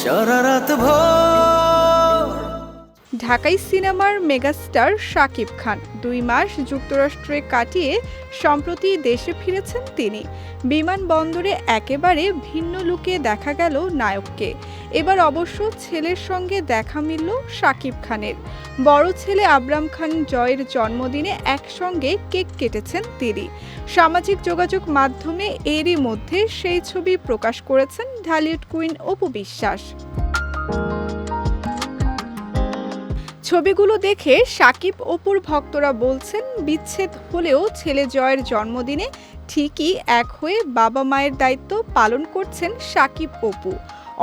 সারা রাত ভোর ঢাকাই সিনেমার মেগাস্টার শাকিব খান। দুই মাস যুক্তরাষ্ট্রে কাটিয়ে সম্প্রতি দেশে ফিরেছেন তিনি। বিমানবন্দরে একেবারে ভিন্ন লুকে দেখা গেল নায়ককে। এবার অবশ্য ছেলের সঙ্গে দেখা মিলল শাকিব খানের। বড় ছেলে আবরাম খান জয়ের জন্মদিনে একসঙ্গে কেক কেটেছেন তিনি। সামাজিক যোগাযোগ মাধ্যমে এরই মধ্যে সেই ছবি প্রকাশ করেছেন ঢালিউড কুইন অপু বিশ্বাস। ছবিগুলো দেখে সাকিব অপুর ভক্তরা বলছেন, বিচ্ছেদ হলেও ছেলে জয়ের জন্মদিনে ঠিকই এক হয়ে বাবা মায়ের দায়িত্ব পালন করছেন সাকিব অপু।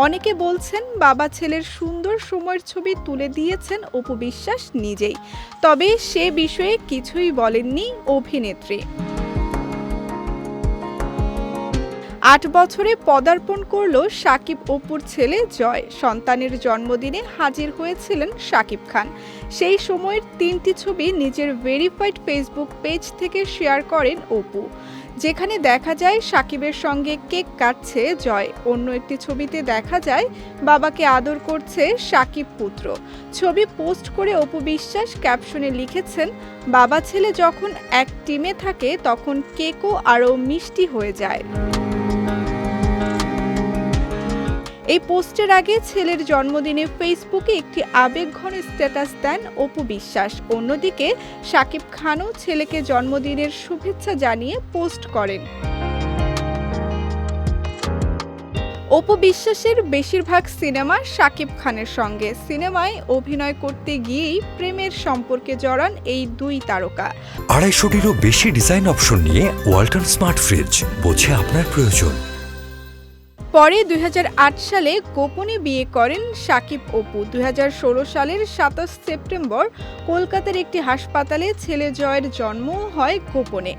অনেকে বলছেন, বাবা ছেলের সুন্দর সময়ের ছবি তুলে দিয়েছেন অপু বিশ্বাস নিজেই। তবে সে বিষয়ে কিছুই বলেননি অভিনেত্রী। আট বছরে পদার্পণ করল সাকিব অপুর ছেলে জয়। সন্তানের জন্মদিনে হাজির হয়েছিলেন সাকিব খান। সেই সময়ের তিনটি ছবি নিজের ভেরিফাইড ফেসবুক পেজ থেকে শেয়ার করেন অপু। যেখানে দেখা যায় সাকিবের সঙ্গে কেক কাটছে জয়। অন্য একটি ছবিতে দেখা যায় বাবাকে আদর করছে সাকিব পুত্র। ছবি পোস্ট করে অপু বিশ্বাস ক্যাপশনে লিখেছেন, বাবা ছেলে যখন এক টিমে থাকে, তখন কেকও আরও মিষ্টি হয়ে যায়। এই পোস্টের আগে ছেলের জন্মদিনে ফেসবুকে একটি আবেগঘন স্ট্যাটাস দেন অপু বিশ্বাস। অন্যদিকে শাকিব খানও ছেলেকে জন্মদিনের শুভেচ্ছা জানিয়ে পোস্ট করেন। অপু বিশ্বাসের বেশিরভাগ সিনেমা শাকিব খানের সঙ্গে। সিনেমায় অভিনয় করতে গিয়েই প্রেমের সম্পর্কে জড়ান এই দুই তারকা। আড়াইশোটিরও বেশি ডিজাইন অপশন নিয়ে ওয়ালটন স্মার্ট ফ্রিজ, বোঝে আপনার প্রয়োজন। পরে দুই হাজার আট সালে গোপনে বিয়ে করেন সাকিব অপু। দুই হাজার ষোলো সালের সাতাশ সেপ্টেম্বর কলকাতার একটি হাসপাতালে ছেলে জয়ের জন্ম হয় গোপনে।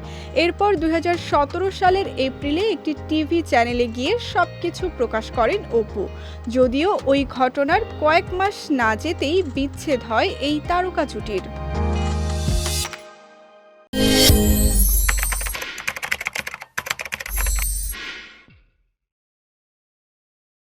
এরপর দুই হাজার সতেরো সালের এপ্রিলে একটি টিভি চ্যানেলে গিয়ে সব কিছু প্রকাশ করেন অপু। যদিও ওই ঘটনার কয়েক মাস না যেতেই বিচ্ছেদ হয় এই তারকা জুটির।